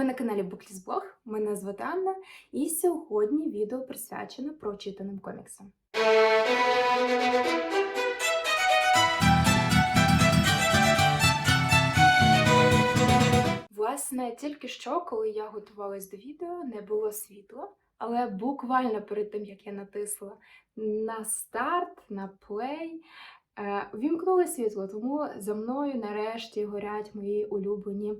Ви на каналі Буклісблог. Мене звати Анна, і сьогодні відео присвячено прочитаним коміксам. Власне, тільки що, коли я готувалась до відео, не було світла, але буквально перед тим, як я натисла на старт, на плей, вімкнули світло, тому за мною нарешті горять мої улюблені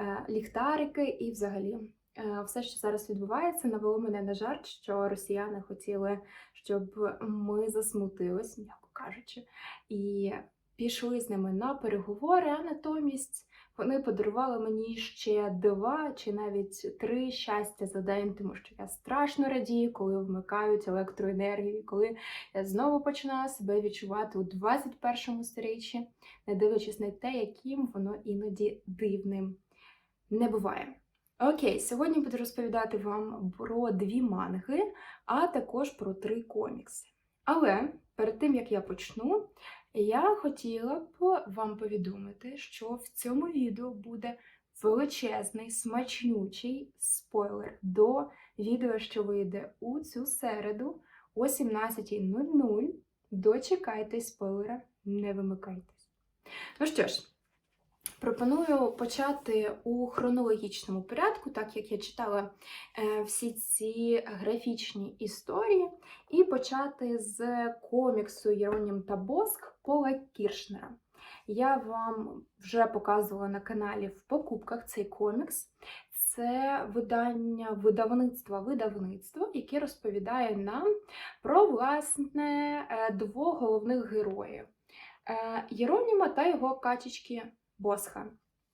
е, ліхтарики і взагалі. е, Все, що зараз відбувається, навело мене на жарт, що росіяни хотіли, щоб ми засмутились, м'яко кажучи, і пішли з ними на переговори, а натомість вони подарували мені ще два чи навіть три щастя за день, тому що я страшно радію, коли вмикають електроенергію, коли я знову починаю себе відчувати у 21-му сторіччі, не дивлячись на те, яким воно іноді дивним не буває. Окей, сьогодні буду розповідати вам про дві манги, а також про три комікси. Але перед тим як я почну, я хотіла б вам повідомити, що в цьому відео буде величезний, смачнючий спойлер до відео, що вийде у цю середу о 17.00. Дочекайтесь спойлера, не вимикайтесь. Ну що ж, пропоную почати у хронологічному порядку, так як я читала е, всі ці графічні історії, і почати з коміксу Єронім та Боск Пола Кіршнера. Я вам вже показувала на каналі в покупках цей комікс. Це видання видавництва видавництво, яке розповідає нам про власне е, двох головних героїв Е, Єроніма та його качечки Босха.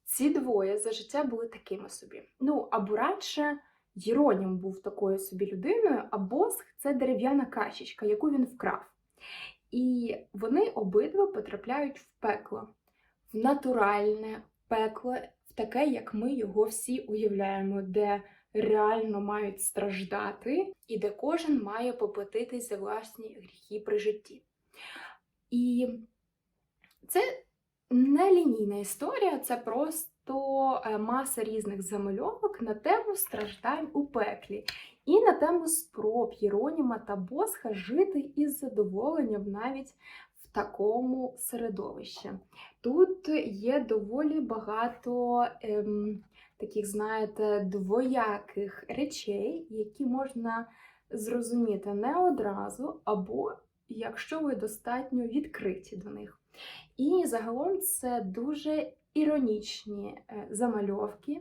Ці двоє за життя були такими собі. Ну, або радше Єронім був такою собі людиною, а Босх це дерев'яна качечка, яку він вкрав. І вони обидва потрапляють в пекло, в натуральне пекло, в таке, як ми його всі уявляємо, де реально мають страждати, і де кожен має поплатитись за власні гріхи при житті. І це не лінійна історія, це просто е, маса різних замальовок на тему страждань у пеклі і на тему спроб Єроніма та Босха жити із задоволенням навіть в такому середовищі. Тут є доволі багато ем, таких, знаєте, двояких речей, які можна зрозуміти не одразу, або якщо ви достатньо відкриті до них. І загалом це дуже іронічні е, замальовки,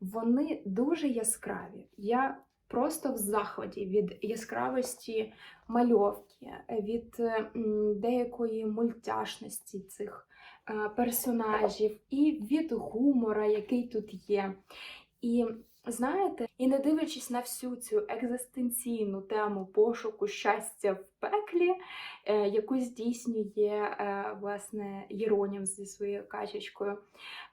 вони дуже яскраві. Я просто в захваті від яскравості мальовки, від е, деякої мультяшності цих е, персонажів, і від гумора, який тут є. І знаєте, і не дивлячись на всю цю екзистенційну тему пошуку щастя в пеклі, е, яку здійснює е, власне Єронім зі своєю качечкою,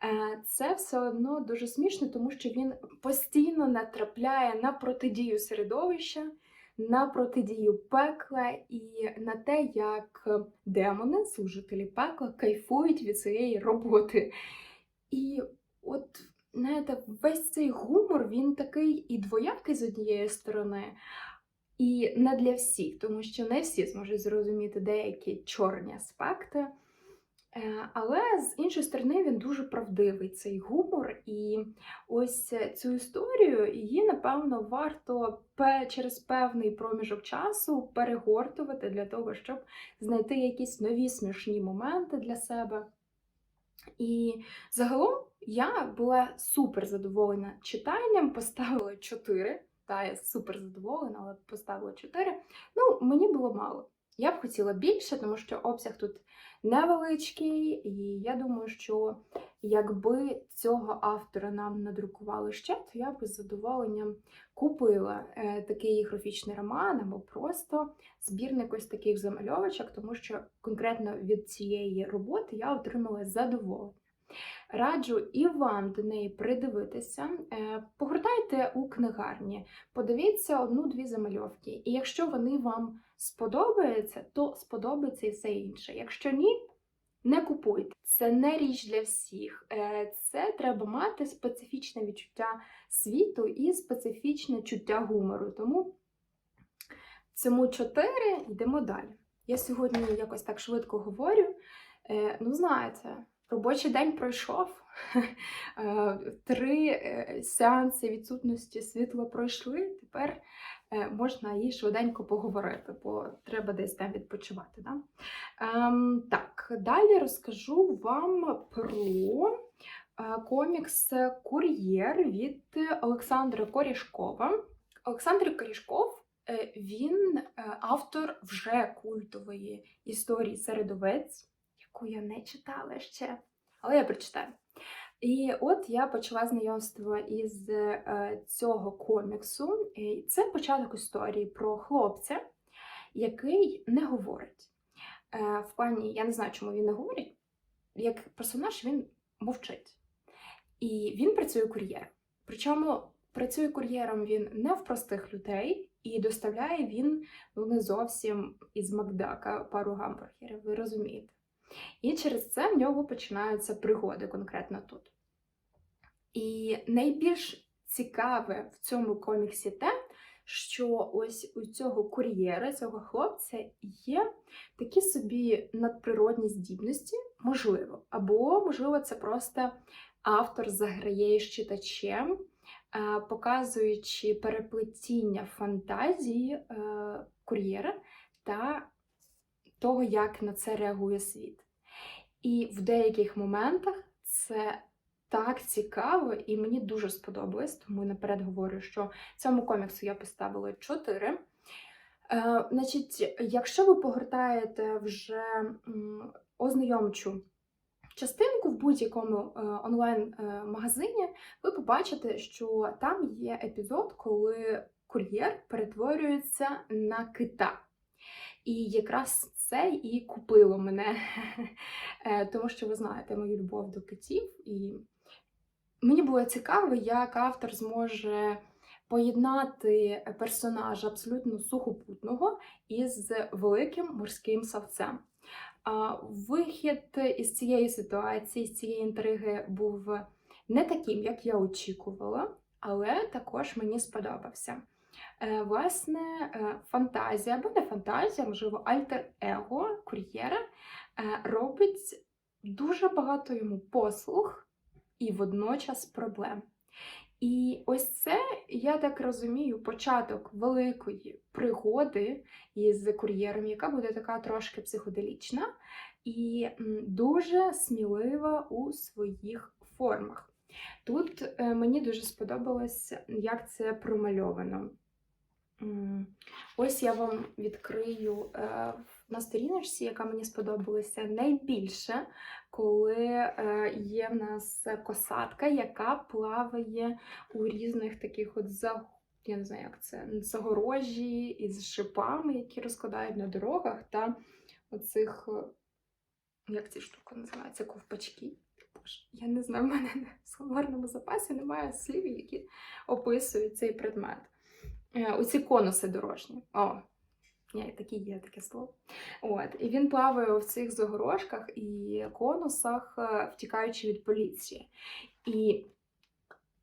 е, це все одно дуже смішно, тому що він постійно натрапляє на протидію середовища. На протидію пекла і на те, як демони, служителі пекла, кайфують від цієї роботи. І от знаєте, весь цей гумор він такий і двоякий з однієї сторони, і не для всіх, тому що не всі зможуть зрозуміти деякі чорні аспекти. Е, Але з іншої сторони, він дуже правдивий цей гумор, і ось цю історію її, напевно, варто через певний проміжок часу перегортувати для того, щоб знайти якісь нові смішні моменти для себе. І загалом я була супер задоволена читанням, поставила 4. Та, я супер задоволена, але поставила 4. Ну, мені було мало. Я б хотіла більше, тому що обсяг тут невеличкий, і я думаю, що якби цього автора нам надрукували ще, то я б з задоволенням купила е, такий графічний роман або просто збірник ось таких замальовочок, тому що конкретно від цієї роботи я отримала задоволення. Раджу і вам до неї придивитися. Е, Погортайте у книгарні, подивіться одну-дві замальовки. І якщо вони вам сподобаються, то сподобається і все інше. Якщо ні, не купуйте. Це не річ для всіх. Е, Це треба мати специфічне відчуття світу і специфічне чуття гумору. Тому цьому 4 йдемо далі. Я сьогодні якось так швидко говорю. Е, Ну, знаєте, робочий день пройшов. Е, Три е, сеанси відсутності світла пройшли. Тепер е, можна і швиденько поговорити, бо треба десь там відпочивати. Да? Ем, так, далі розкажу вам про комікс Кур'єр від Олександра Корішкова. Олександр Корішков він автор вже культової історії середовець, яку я не читала ще, але я прочитаю. І от я почала знайомство із е, цього коміксу. І це початок історії про хлопця, який не говорить. Е, в плані, я не знаю, чому він не говорить. Як персонаж він мовчить. І він працює кур'єром. Причому працює кур'єром він не в простих людей, і доставляє він ну, не зовсім із Макдака пару гамбургерів, ви розумієте. І через це в нього починаються пригоди конкретно тут. І найбільш цікаве в цьому коміксі те, що ось у цього кур'єра, цього хлопця, є такі собі надприродні здібності, можливо, або, можливо, це просто автор заграє з читачем, е, показуючи переплетіння фантазії е, кур'єра та того, як на це реагує світ. І в деяких моментах це так цікаво, і мені дуже сподобалось, тому наперед говорю, що цьому коміксу я поставила 4. Е, значить, якщо ви погортаєте вже ознайомчу частинку в будь-якому е, онлайн-магазині, ви побачите, що там є епізод, коли кур'єр перетворюється на кита. І якраз це і купило мене, Е, тому що ви знаєте мою любов до китів. І мені було цікаво, як автор зможе поєднати персонажа абсолютно сухопутного із великим морським савцем. Вихід із цієї ситуації, з цієї інтриги був не таким, як я очікувала, але також мені сподобався. Е, Власне, е, фантазія, або не фантазія, можливо, альтер-его кур'єра е, робить дуже багато йому послуг і водночас проблем. І ось це, я так розумію, початок великої пригоди із кур'єром, яка буде така трошки психоделічна і дуже смілива у своїх формах. Тут мені дуже сподобалось, як це промальовано. Ось я вам відкрию е, на сторіночці, яка мені сподобалася найбільше, коли е, є в нас косатка, яка плаває у різних таких от за. Я не знаю, як це загорожі із шипами, які розкладають на дорогах, та оцих, е, як ці штуки називаються, ковпачки. Боже, я не знаю, в мене в словарному запасі немає слів, які описують цей предмет. Е, Оці конуси дорожні. О, ні, такі є таке слово. От. І він плаває в цих загорожках і конусах, е, втікаючи від поліції. І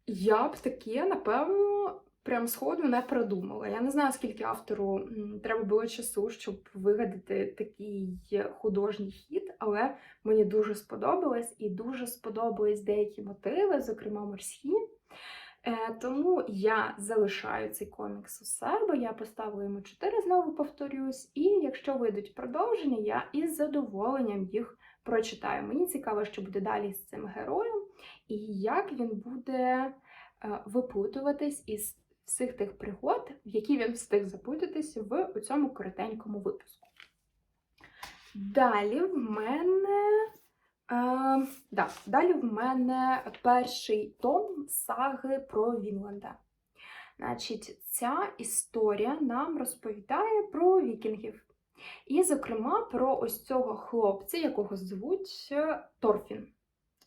я б таке, напевно, прям сходу не продумала. Я не знаю, скільки автору треба було часу, щоб вигадати такий художній хід, але мені дуже сподобалось і дуже сподобались деякі мотиви, зокрема морські. Е, тому я залишаю цей комікс у себе, я поставила йому 4, знову повторюсь, і якщо вийдуть продовження, я із задоволенням їх прочитаю. Мені цікаво, що буде далі з цим героєм, і як він буде е, випутуватись із всіх тих пригод, в які він встиг запутатись в цьому коротенькому випуску. Далі в мене. Е, да, далі в мене перший том саги про Вінланда. Значить, ця історія нам розповідає про вікінгів. І, зокрема, про ось цього хлопця, якого звуть е, Торфін.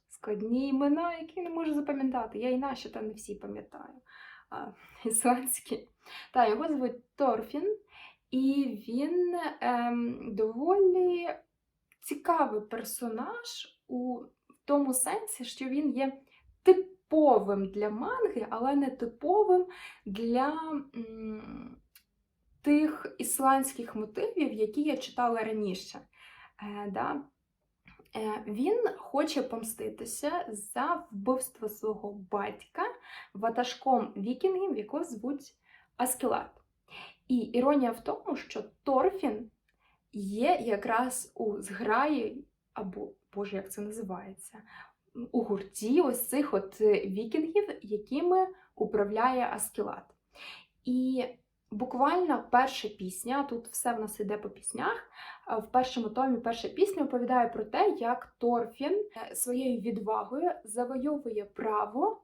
Складні імена, які не можу запам'ятати. Я і наші та не всі пам'ятаю. Ісландські. Та, його звуть Торфін, і він ем, доволі цікавий персонаж у тому сенсі, що він є типовим для манги, але не типовим для м, тих ісландських мотивів, які я читала раніше. Е, да? Е, Він хоче помститися за вбивство свого батька ватажком вікінгів, якого звуть Аскелат. І іронія в тому, що Торфін є якраз у зграї, або, Боже, як це називається, у гурті ось цих от е, вікінгів, якими управляє Аскелат. І буквально перша пісня, тут все в нас іде по піснях. В першому томі перша пісня оповідає про те, як Торфін е, своєю відвагою завойовує право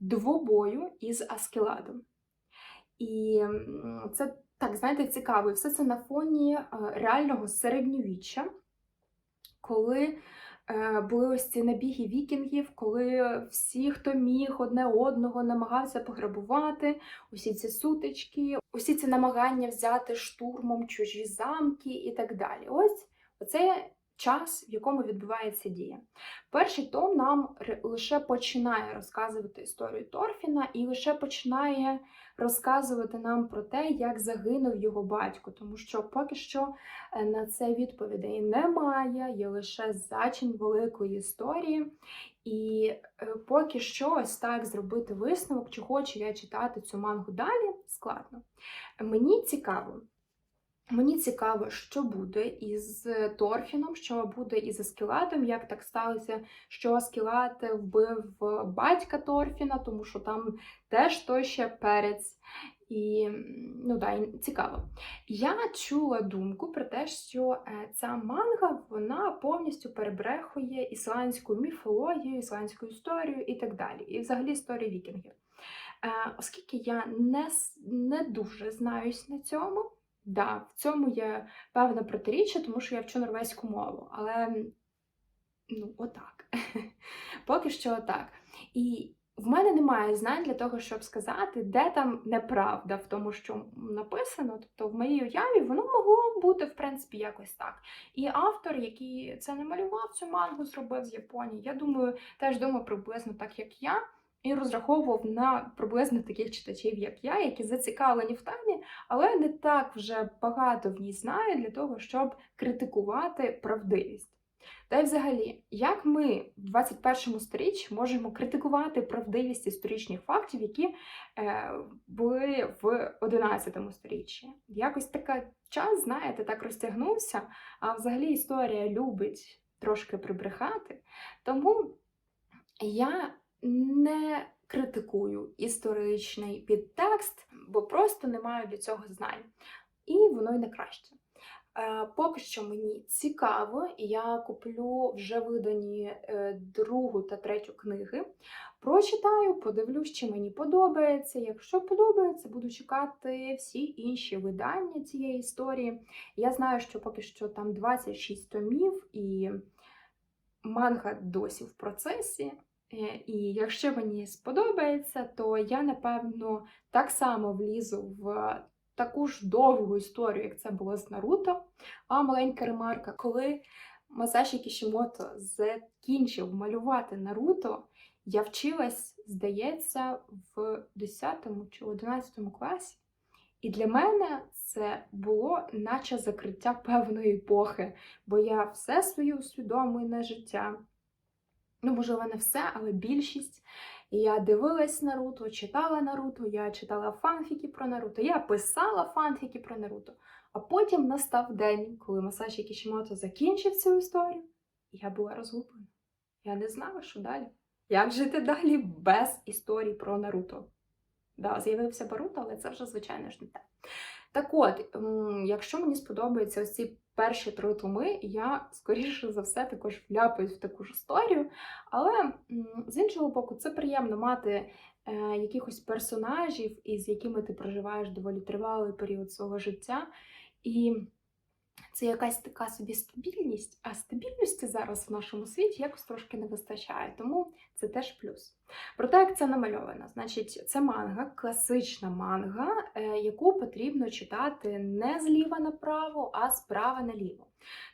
двобою із Аскеладом. І це так, знаєте, цікаво. І все це на фоні е, реального середньовіччя, коли були ось ці набіги вікінгів, коли всі, хто міг одне одного, намагався пограбувати, усі ці сутички, усі ці намагання взяти штурмом чужі замки і так далі. Ось оце час, в якому відбувається дія. Перший том нам лише починає розказувати історію Торфіна і лише починає розказувати нам про те, як загинув його батько, тому що поки що е, на це відповідей немає, є лише зачин великої історії. І е, поки що ось так зробити висновок, чи хочу я читати цю мангу далі, складно. Мені цікаво. Мені цікаво, що буде із Торфіном, що буде із Аскелатом, як так сталося, що Аскелат вбив батька Торфіна, тому що там теж той ще перець. І ну да, цікаво. Я чула думку про те, що е, ця манга вона повністю перебрехує ісландську міфологію, ісландську історію і так далі, і взагалі історію вікінгів. Е, Оскільки я не, не дуже знаюсь на цьому, да, в цьому є певне протиріччя, тому що я вчу норвезьку мову, але ну, отак. Поки що отак. І в мене немає знань для того, щоб сказати, де там неправда в тому, що написано. Тобто, в моїй уяві воно могло бути, в принципі, якось так. І автор, який це намалював, цю мангу зробив з Японії, я думаю, теж думав приблизно так, як я. І розраховував на приблизно таких читачів, як я, які зацікавлені в темі, але не так вже багато в ній знаю для того, щоб критикувати правдивість. Та й взагалі, як ми в 21 сторіччі можемо критикувати правдивість історичних фактів, які е, були в 11 сторіччі? Якось така час, знаєте, так розтягнувся, а взагалі історія любить трошки прибрехати. Тому я не критикую історичний підтекст, бо просто не маю для цього знань. І воно й не краще. Е, Поки що мені цікаво, я куплю вже видані е, другу та третю книги. Прочитаю, подивлюсь, чи мені подобається. Якщо подобається, буду чекати всі інші видання цієї історії. Я знаю, що поки що там 26 томів, і манга досі в процесі. Е, І якщо мені сподобається, то я напевно так само влізу в таку ж довгу історію, як це було з Наруто. А маленька ремарка, коли Масаші Кішімото закінчив малювати Наруто, я вчилась, здається, в 10 чи 11 класі. І для мене це було наче закриття певної епохи, бо я все своє усвідомлене життя ну, можливо, не все, але більшість. Я дивилась Наруто, читала Наруто, я читала фанфіки про Наруто, я писала фанфіки про Наруто. А потім настав день, коли Масаші Кішімото закінчив цю історію, і я була розгублена. Я не знала, що далі. Як жити далі без історій про Наруто? Да, з'явився Баруто, але це вже, звичайно ж, не те. Так от, якщо мені сподобаються ось ці перші три томи, я, скоріше за все, також вляпаюсь в таку ж історію. Але з іншого боку, це приємно мати е, якихось персонажів, із якими ти проживаєш доволі тривалий період свого життя. І це якась така собі стабільність, а стабільності зараз в нашому світі якось трошки не вистачає, тому це теж плюс. Проте, як це намальовано, значить, це манга, класична манга, е, яку потрібно читати не зліва направо, а справа наліво.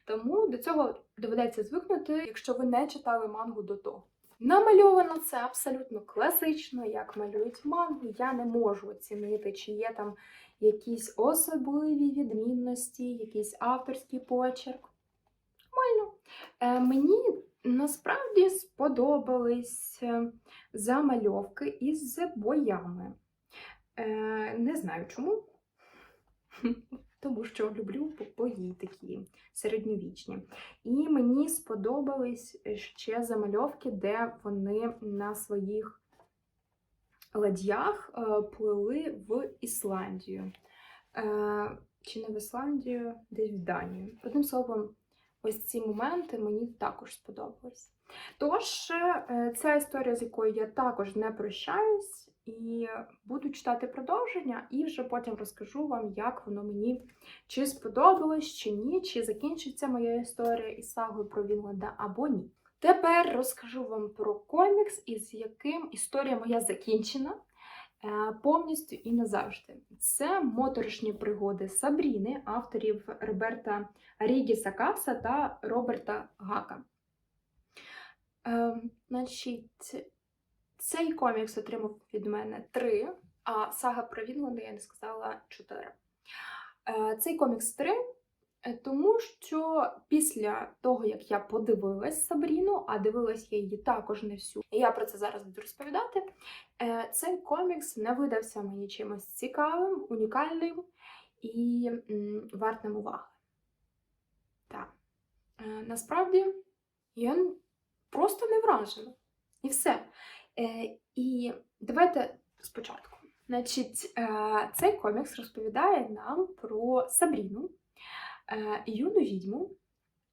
Тому до цього доведеться звикнути, якщо ви не читали мангу до того. Намальовано це абсолютно класично, як малюють мангу. Я не можу оцінити, чи є там якісь особливі відмінності, якийсь авторський почерк. Нормально. Е, мені насправді сподобались е, замальовки із боями. Е, не знаю чому. Тому що люблю бої такі середньовічні. І мені сподобались ще замальовки, де вони на своїх ладьях е, плили в Ісландію. Е, Чи не в Ісландію, десь в Данію. Одним словом, ось ці моменти мені також сподобались. Тож, е, ця історія, з якою я також не прощаюсь, і буду читати продовження, і вже потім розкажу вам, як воно мені чи сподобалось, чи ні, чи закінчиться моя історія із сагою про Вінланда або ні. Тепер розкажу вам про комікс, із яким історія моя закінчена е, повністю і назавжди. Це моторошні пригоди Сабріни, авторів Роберта Рігіса Каса та Роберта Гака. Е, значить, цей комікс отримав від мене 3, а сага про Вінланда я не сказала 4. Е, Цей комікс 3, е, тому що після того, як я подивилась Сабріну, а дивилась я її також не всю, і я про це зараз буду розповідати. е, Цей комікс не видався мені чимось цікавим, унікальним і м, вартним уваги. Так. Насправді я просто не вражена. І все. Е, і давайте спочатку. Значить, е, цей комікс розповідає нам про Сабріну, е, юну відьму,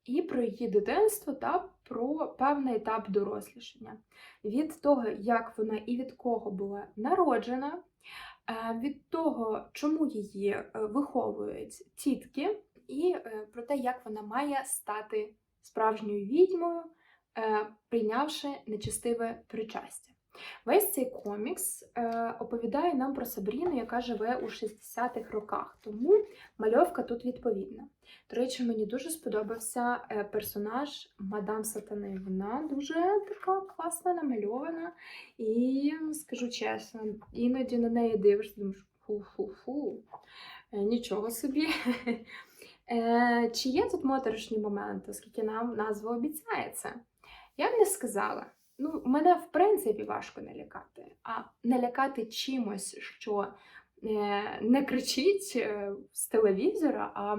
і про її дитинство та про певний етап дорослішання. Від того, як вона і від кого була народжена, від того, чому її виховують тітки, і про те, як вона має стати справжньою відьмою, прийнявши нечестиве причастя. Весь цей комікс е, оповідає нам про Сабріну, яка живе у 60-х роках, тому мальовка тут відповідна. До речі, мені дуже сподобався е, персонаж Мадам Сатани. Вона дуже така класно намальована, і скажу чесно, іноді на неї дивишся, думаєш, фу-фу-фу, е, нічого собі. Чи є тут моторошні моменти, оскільки нам назва обіцяє це? Я б не сказала. Ну, мене в принципі важко налякати, а налякати чимось, що е, не кричить е, з телевізора, а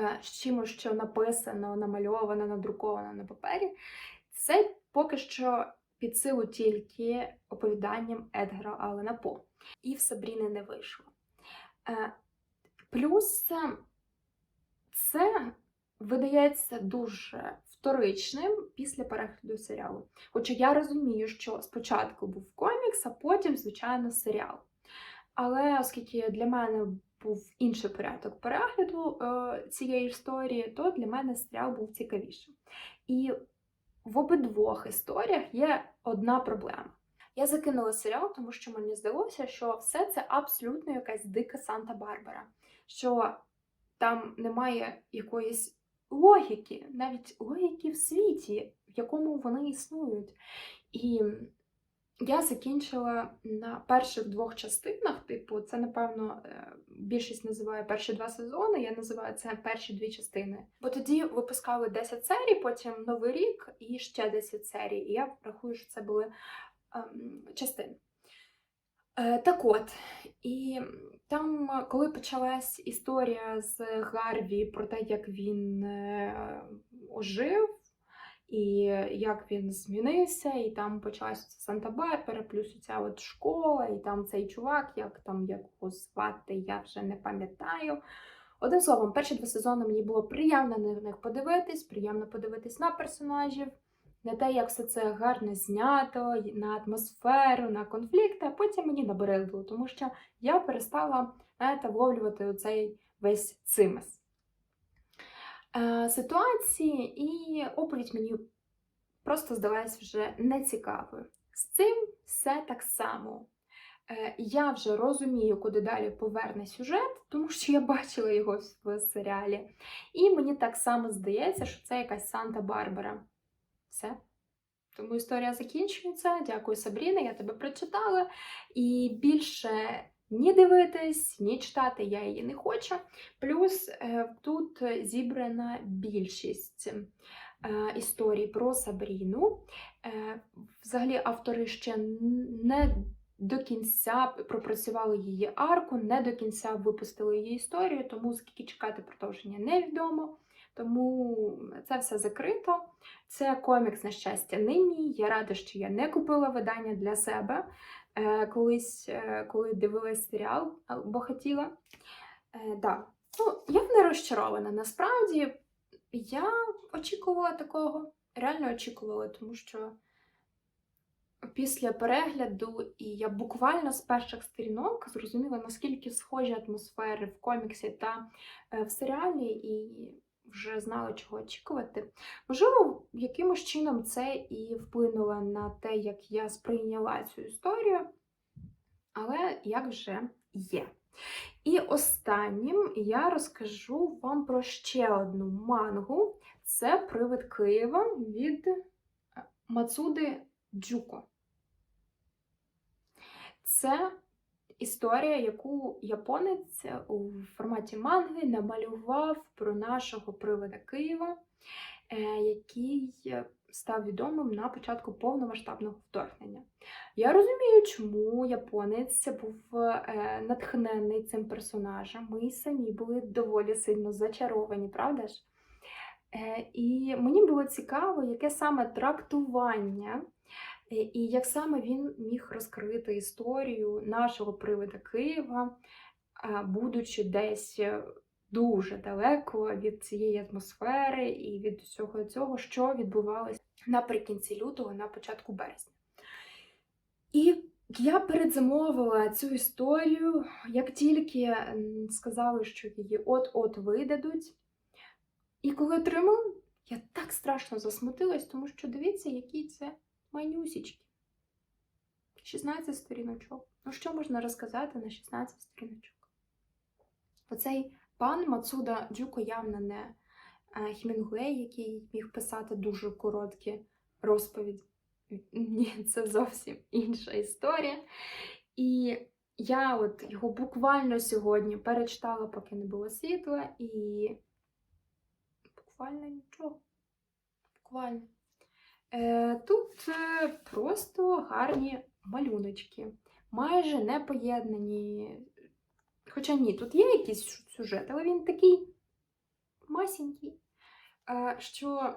е, з чимось, що написано, намальовано, надруковано на папері, це поки що під силу тільки оповіданням Едгара Аллена По. І в Сабріни не вийшло. Плюс це видається дуже вторичним після перегляду серіалу. Хоча я розумію, що спочатку був комікс, а потім, звичайно, серіал. Але оскільки для мене був інший порядок перегляду е, цієї історії, то для мене серіал був цікавішим. І в обидвох історіях є одна проблема. Я закинула серіал, тому що мені здалося, що все це абсолютно якась дика Санта-Барбара. Що там немає якоїсь логіки, навіть логіки в світі, в якому вони існують. І я закінчила на перших двох частинах, типу, це, напевно, е, більшість називає перші два сезони, я називаю це перші дві частини. Бо тоді випускали 10 серій, потім Новий рік і ще 10 серій. І я рахую, що це були ем, частини. Е, так от, і там, е, коли почалась історія з Гарві про те, як він е, ожив, і як він змінився, і там почалася Санта-Барбара, плюс ця от школа, і там цей чувак, як там його звати, я вже не пам'ятаю. Одним словом, перші два сезони мені було приємно на них подивитись, приємно подивитись на персонажів, на те, як все це гарно знято, на атмосферу, на конфлікти, а потім мені набридло, тому що я перестала знаєте, вловлювати оцей весь цимес. Е, ситуації і оповідь мені просто здалась вже нецікавою. З цим все так само. Е, Я вже розумію, куди далі поверне сюжет, тому що я бачила його в серіалі. І мені так само здається, що це якась Санта-Барбара. Все. Тому історія закінчується. Дякую, Сабріна, я тебе прочитала. І більше ні дивитись, ні читати я її не хочу. Плюс е, тут зібрана більшість е, історій про Сабріну. Е, Взагалі, автори ще не до кінця пропрацювали її арку, не до кінця випустили її історію, тому скільки чекати продовження невідомо. Тому це все закрито. Це комікс, на щастя, мій. Я рада, що я не купила видання для себе е, колись, е, коли дивилась серіал, бо хотіла. Е, да. ну, я не розчарована. Насправді я очікувала такого, реально очікувала, тому що після перегляду, і я буквально з перших сторінок зрозуміла, наскільки схожі атмосфери в коміксі та в серіалі, і вже знала, чого очікувати. Можливо, якимось чином це і вплинуло на те, як я сприйняла цю історію, але як вже є. І останнім я розкажу вам про ще одну мангу. Це Привид Києва від е, Мацуди Джуко. Це історія, яку японець у форматі манги намалював про нашого привода Києва, е, який став відомим на початку повномасштабного вторгнення. Я розумію, чому японець був е, натхнений цим персонажем. Ми самі були доволі сильно зачаровані, правда ж? Е, І мені було цікаво, яке саме трактування Е, і як саме він міг розкрити історію нашого привода Києва, будучи десь е, дуже далеко від цієї атмосфери і від всього цього, що відбувалося наприкінці лютого, на початку березня. І я передзамовила цю історію, як тільки сказали, що її от-от видадуть. І коли отримала, я так страшно засмутилась, тому що дивіться, який це манюсічки. 16 сторіночок. Ну, що можна розказати на 16 сторіночок? Оцей пан Мацуда Джуко явно не е, Хімінгуей, який міг писати дуже короткі розповіді. Ні, це зовсім інша історія. І я от його буквально сьогодні перечитала, поки не було світла, і буквально нічого. Буквально. Е, тут е, просто гарні малюночки, майже не поєднані. Хоча ні, тут є якийсь сюжет, але він такий масенький, е, що,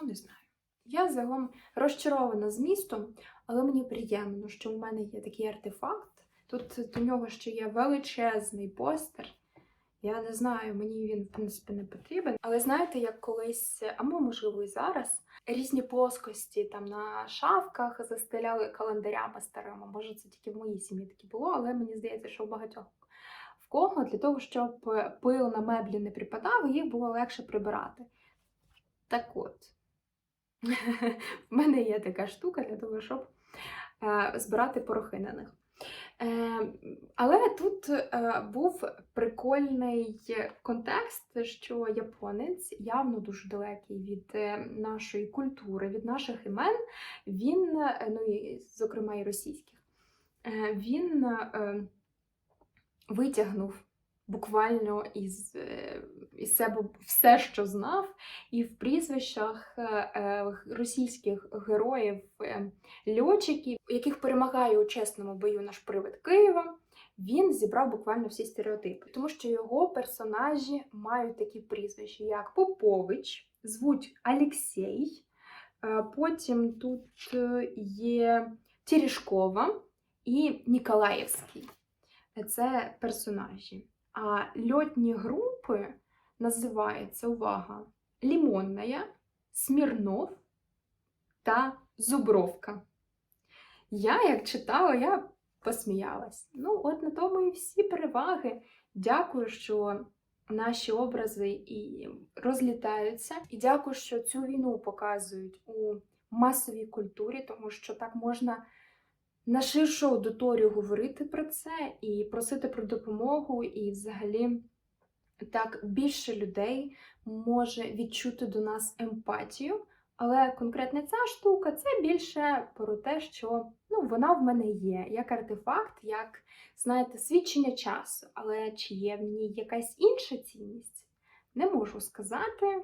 ну, не знаю. Я загалом розчарована змістом, але мені приємно, що в мене є такий артефакт. Тут до нього ще є величезний постер. Я не знаю, мені він, в принципі, не потрібен. Але знаєте, як колись, або, можливо, і зараз, різні плоскості там на шафках застеляли календарями старими. Може, це тільки в моїй сім'ї таке було, але мені здається, що у багатьох в кого для того, щоб пил на меблі не припадав, їх було легше прибирати. Так от, в мене є така штука для того, щоб е, збирати порохи на них. Е, але тут е, був прикольний контекст, що японець явно дуже далекий від е, нашої культури, від наших імен. Він, ну і зокрема і російських, він витягнув буквально із із себе все, що знав, і в прізвищах російських героїв льотчиків, яких перемагає у чесному бою наш привид Києва. Він зібрав буквально всі стереотипи, тому що його персонажі мають такі прізвища, як Попович, звуть Алексій, потім тут е, є Терешкова і Ніколаєвський. Це персонажі. А льотні групи називаються увага, Лімонная, Смірнов та Зубровка. Я, як читала, я посміялась. Ну, от на тому і всі переваги. Дякую, що наші образи і розлітаються. І дякую, що цю війну показують у масовій культурі, тому що так можна на ширшу аудиторію говорити про це і просити про допомогу, і взагалі так більше людей може відчути до нас емпатію. Але конкретно ця штука це більше про те, що ну, вона в мене є, як артефакт, як, знаєте, свідчення часу. Але чи є в ній якась інша цінність, не можу сказати,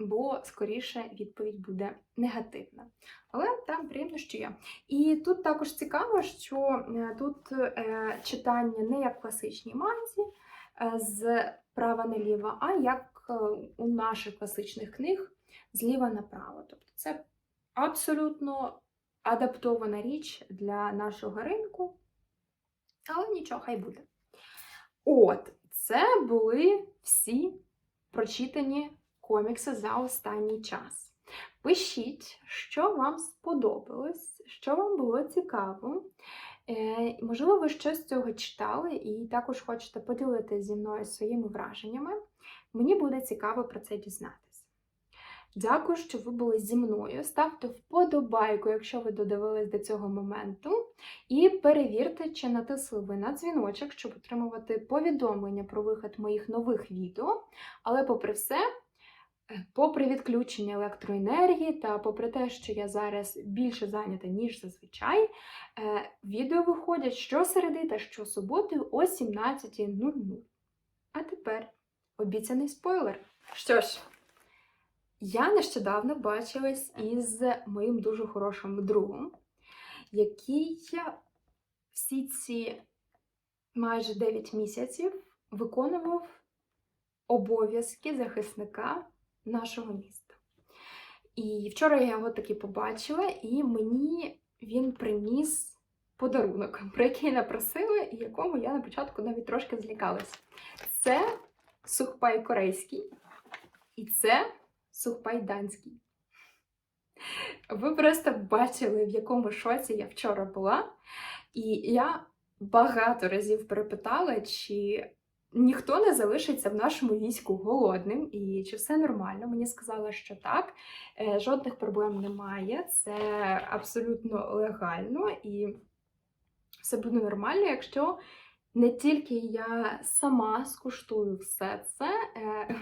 бо скоріше відповідь буде негативна. Але там приємно, що є. І тут також цікаво, що е, тут е, читання не як в класичній манзі е, з права наліво, а як у наших класичних книг зліва направо. Тобто це абсолютно адаптована річ для нашого ринку. Але нічого, хай буде. От, це були всі прочитані комікси за останній час. Пишіть, що вам сподобалось, що вам було цікаво. Е, можливо, ви щось з цього читали і також хочете поділитися зі мною своїми враженнями. Мені буде цікаво про це дізнатися. Дякую, що ви були зі мною. Ставте вподобайку, якщо ви додивились до цього моменту. І перевірте, чи натисли ви на дзвіночок, щоб отримувати повідомлення про вихід моїх нових відео. Але, попри все, попри відключення електроенергії та попри те, що я зараз більше зайнята, ніж зазвичай, е, відео виходять щосереди та щосуботи о 17.00. А тепер обіцяний спойлер. Що ж. Я нещодавно бачилась із моїм дуже хорошим другом, який всі ці майже 9 місяців виконував обов'язки захисника нашого міста. І вчора я його таки побачила, і мені він приніс подарунок, про який напросили, і якому я на початку навіть трошки злякалась. Це сухпай корейський, і це сухпай данський. Ви просто бачили, в якому шоці я вчора була. І я багато разів перепитала, чи ніхто не залишиться в нашому війську голодним, і чи все нормально. Мені сказали, що так, е, жодних проблем немає, це абсолютно легально і все буде нормально, якщо не тільки я сама скуштую все це, е,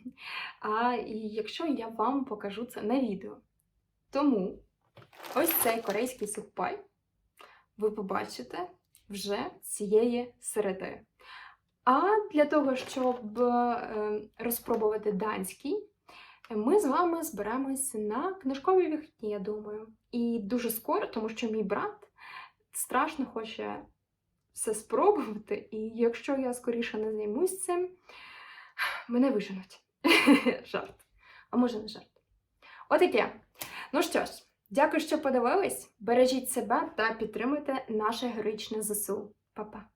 а і якщо я вам покажу це на відео. Тому ось цей корейський сухпай ви побачите вже цієї середи. А для того, щоб е, розпробувати данський, ми з вами зберемось на книжкові вихідні, я думаю. І дуже скоро, тому що мій брат страшно хоче все спробувати, і якщо я скоріше не займусь цим, мене виженуть. жарт. А може не жарт. Отаке. Ну що ж, дякую, що подивились. Бережіть себе та підтримуйте наше героїчне ЗСУ. Па-па!